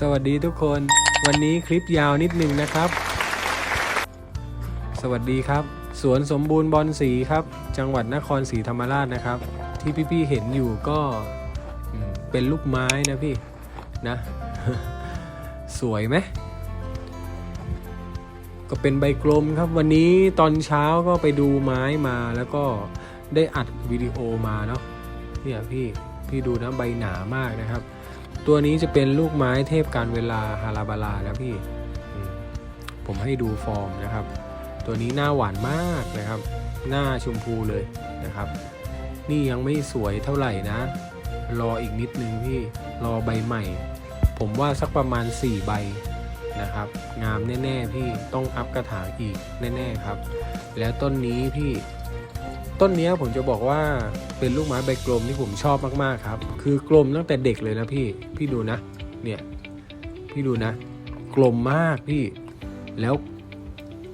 สวัสดีทุกคน วันนี้คลิปยาวนิดนึงนะครับ สวัสดีครับ สวนสมบูรณ์บอลสีครับ จังหวัดนครศรีธรรมราชนะครับ ที่พี่ๆเห็นอยู่ก็เป็นลูกไม้นะพี่นะ สวยไหมก็เป็นใบกลมครับ วันนี้ตอนเช้าก็ไปดูไม้มาแล้วก็ได้อัดวิดีโอมาเนาะเนี่ยพี่พี่ดูนะใบหนามากนะครับ ตัวนี้จะเป็นลูกไม้เทพการเวลาฮาราบาลาแล้วพี่ ผมให้ดูฟอร์มนะครับ ตัวนี้หน้าหวานมากนะครับ หน้าชมพูเลยนะครับ นี่ยังไม่สวยเท่าไหร่นะ รออีกนิดนึงพี่ รอใบใหม่ ผมว่าสักประมาณ 4 ใบนะครับ งามแน่ ๆ พี่ต้องอัพกระถางอีกแน่ ๆ ครับ แล้วต้นนี้พี่ ต้นนี้ผมจะบอกว่าเป็นลูกไม้ใบกลมที่ผมชอบมากๆครับ คือกลมตั้งแต่เด็กเลยนะพี่พี่ดูนะเนี่ยพี่ดูนะ กลมมากพี่ แล้ว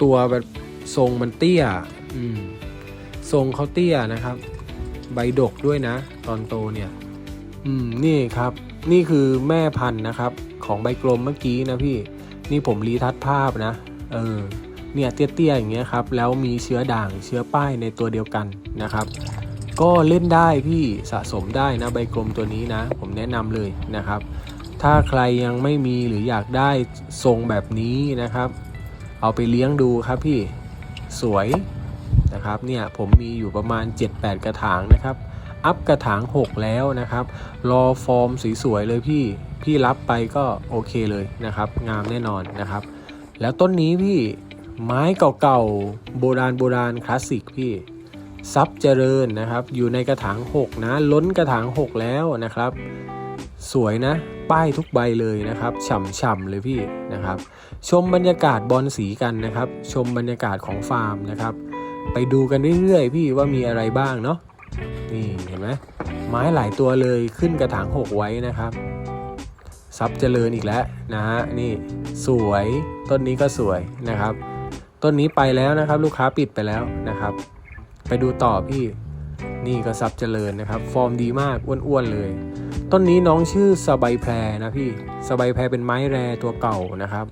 ตัวแบบทรงมันเตี้ยอืมทรงเขาเตี้ยนะครับ ใบดกด้วยนะ ตอนโตเนี่ย อืมนี่ครับ นี่คือแม่พันธุ์นะครับ ของใบกลมเมื่อกี้นะพี่ นี่ผมรีทัชภาพนะ เออ เนี่ยเตี้ยๆอย่างเงี้ยครับแล้วมีเชื้อด่างเชื้อป้ายในตัวเดียวกันนะครับ ก็เล่นได้พี่สะสมได้นะใบกลมตัวนี้นะ ผมแนะนำเลยนะครับ ถ้าใครยังไม่มีหรืออยากได้ทรงแบบนี้นะครับ เอาไปเลี้ยงดูครับพี่สวยนะครับเนี่ยผมมีอยู่ประมาณ 7-8 กระถางนะครับอัพกระถาง 6 แล้วนะครับ รอฟอร์มสวยๆเลยพี่ พี่รับไปก็โอเคเลยนะครับ งามแน่นอนนะครับ แล้วต้นนี้พี่ ไม้เก่าๆ โบราณโบราณคลาสสิกพี่ซับเจริญนะครับ อยู่ในกระถาง 6 นะ ล้นกระถาง 6 แล้วนะครับ สวยนะ ป้ายทุกใบเลยนะครับฉ่ำๆเลยพี่นะครับ ชมบรรยากาศบอลสีกันนะครับ ชมบรรยากาศของฟาร์มนะครับ ไปดูกันเรื่อยๆ พี่ว่ามีอะไรบ้างเนาะนี่เห็นไหมไม้หลายตัวเลยขึ้นกระถาง 6 ไว้นะครับซับเจริญอีกแล้วนะฮะนี่สวยต้นนี้ก็สวยนะครับ ต้นนี้ไปแล้วนะครับ ลูกค้าปิดไปแล้วนะครับ ไปดูต่อพี่นี่ก็ซับเจริญนะครับ ฟอร์มดีมากอ้วนๆเลย ต้นนี้น้องชื่อสบายแพรนะพี่สบายแพรเป็นไม้แรตัวเก่านะครับ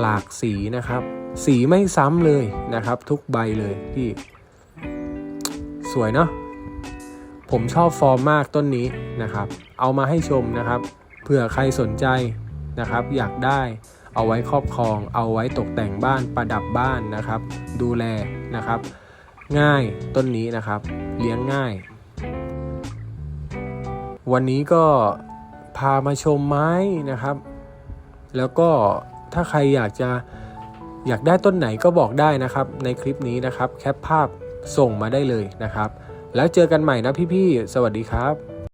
หลากสีนะครับ สีไม่ซ้ำเลยนะครับ ทุกใบเลยพี่ สวยเนาะผมชอบฟอร์มมากต้นนี้นะครับ เอามาให้ชมนะครับเผื่อใครสนใจนะครับ อยากได้ เอาไว้ครอบครอง เอาไว้ตกแต่งบ้านประดับบ้านนะครับ ดูแลนะครับ ง่ายต้นนี้นะครับ เลี้ยงง่าย วันนี้ก็พามาชมไม้นะครับ แล้วก็ถ้าใครอยากจะอยากได้ต้นไหนก็บอกได้นะครับ ในคลิปนี้นะครับ แคปภาพส่งมาได้เลยนะครับ แล้วเจอกันใหม่นะพี่ๆ สวัสดีครับ